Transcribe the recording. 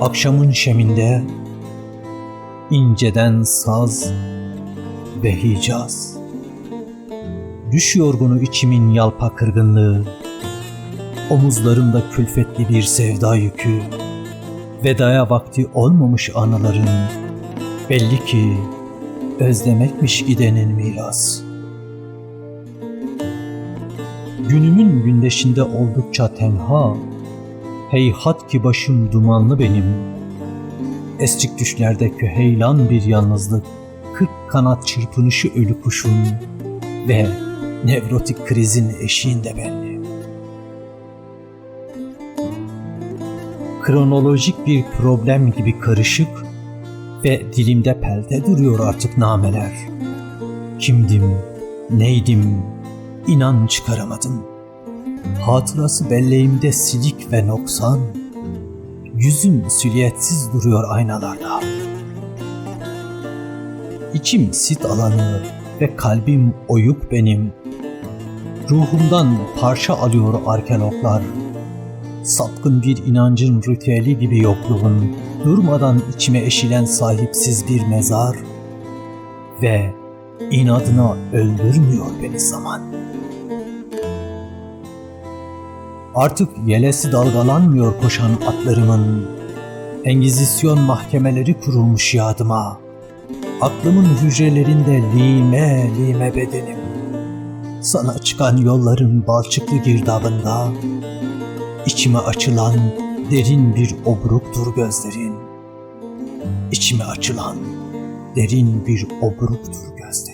Akşamın şeminde inceden saz ve hicaz. Düş yorgunu içimin yalpa kırgınlığı, omuzlarımda külfetli bir sevda yükü, vedaya vakti olmamış anıların, belli ki özlemekmiş gidenin miras. Günümün gündeşinde oldukça tenha, heyhat ki başım dumanlı benim, escik düşlerde köheylan bir yalnızlık, kırk kanat çırpınışı ölü kuşun ve nevrotik krizin eşiğinde belli. Kronolojik bir problem gibi karışık ve dilimde pelte duruyor artık nameler. Kimdim, neydim, inan çıkaramadım. Hatırası belleğimde silik ve noksan, yüzüm sülyetsiz duruyor aynalarda. İçim sit alanı ve kalbim oyuk benim. Ruhumdan parça alıyor arkeologlar. Sapkın bir inancın ritüeli gibi yokluğun durmadan içime eşilen sahipsiz bir mezar ve inadına öldürmüyor beni zaman. Artık yelesi dalgalanmıyor koşan atlarımın, Engizisyon mahkemeleri kurulmuş yadıma, Aklımın hücrelerinde lime lime bedenim, Sana çıkan yolların balçıklı girdabında, İçime açılan derin bir obruktur gözlerin. İçime açılan derin bir obruktur gözlerin.